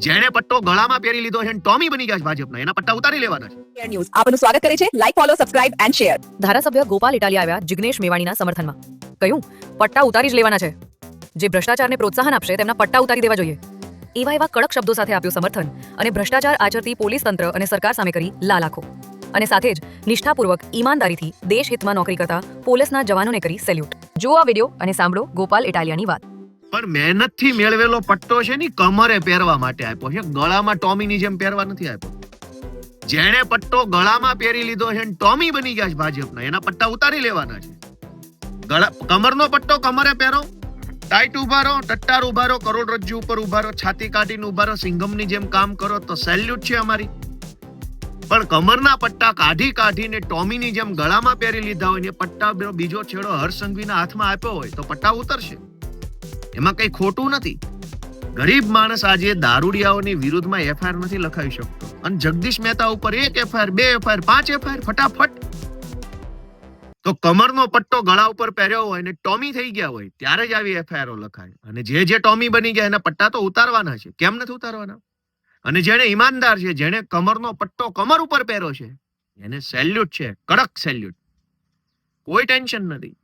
જેણે પટ્ટો ગળામાં પહેરી લીધો છે ટોમી બની ગયા છે ભાજપના. એના પટ્ટા ઉતારી લેવાના છે. ન્યૂઝ આપનું સ્વાગત કરે છે. Like follow subscribe and share ધારાસભ્ય ગોપાલ ઇટાલિયા આવ્યા જિગ્નેશ મેવાણીના સમર્થનમાં. કહ્યું પટ્ટા ઉતારી જ લેવાના છે. જે ભ્રષ્ટાચારને પ્રોત્સાહન આપશે તેમના પટ્ટા ઉતારી દેવા જોઈએ. એવા એવા કડક શબ્દો સાથે આપ્યું સમર્થન અને ભ્રષ્ટાચાર આચરતી પોલીસ તંત્ર અને સરકાર સામે કરી લાલ આંખો. અને સાથે જ નિષ્ઠાપૂર્વક ઈમાનદારીથી દેશ હિતમાં નોકરી કરતા પોલીસના જવાનોને કરી સેલ્યુટ. જુઓ આ વીડિયો અને સાંભળો ગોપાલ ઇટાલિયાની વાત. પણ મહેનતથી મેળવેલો પટ્ટો છે ને કમરે પહેરવા માટે આપ્યો છે. ગળામાં ટોમીની જેમ પહેરવા નથી આપ્યો. જેણે પટ્ટો ગળામાં પહેરી લીધો છે ટોમી બની ગયા છે ભાજપના. એના પટ્ટા ઉતારી લેવાના છે. ગળા, કમરનો પટ્ટો કમરે પહેરો ટાઈટ ઊભા રહો ટટ્ટાર ઊભા રહો કરોડરજ્જુ ઉપર ઊભા રહો છાતી કાઢીને ઊભા રહો સિંઘમની જેમ કામ કરો તો સેલ્યુટ છે અમારી. પણ કમરના પટ્ટા કાઢી કાઢીને ટોમીની જેમ ગળામાં પહેરી લીધા હોય ને પટ્ટા બીજો છેડો હર્ષસંઘવીના હાથમાં આપ્યો હોય તો પટ્ટા ઉતરશે. એમાં કંઈ ખોટું નથી. ગરીબ માણસ આજે દારૂડિયાઓની વિરુદ્ધમાં એફઆઈઆર નથી લખાવી શકતો. અને જગદીશ મહેતા ઉપર એક એફઆઈઆર બે એફઆઈઆર પાંચ એફઆઈઆર ફટાફટ. તો કમરનો પટ્ટો ગળા ઉપર પહેર્યો હોય અને ટોમી થઈ ગયા હોય, ત્યારે જ આવી એફઆઈઆરો લખાય. અને જે જે ટોમી બની ગયા, એના પટ્ટા તો ઉતારવાના છે. કેમ નથી ઉતારવાના? અને જેણે ઈમાનદાર છે, જેણે કમરનો પટ્ટો કમર ઉપર પહેર્યો છે, એને સેલ્યુટ છે, કડક સેલ્યુટ કોઈ ટેન્શન નથી.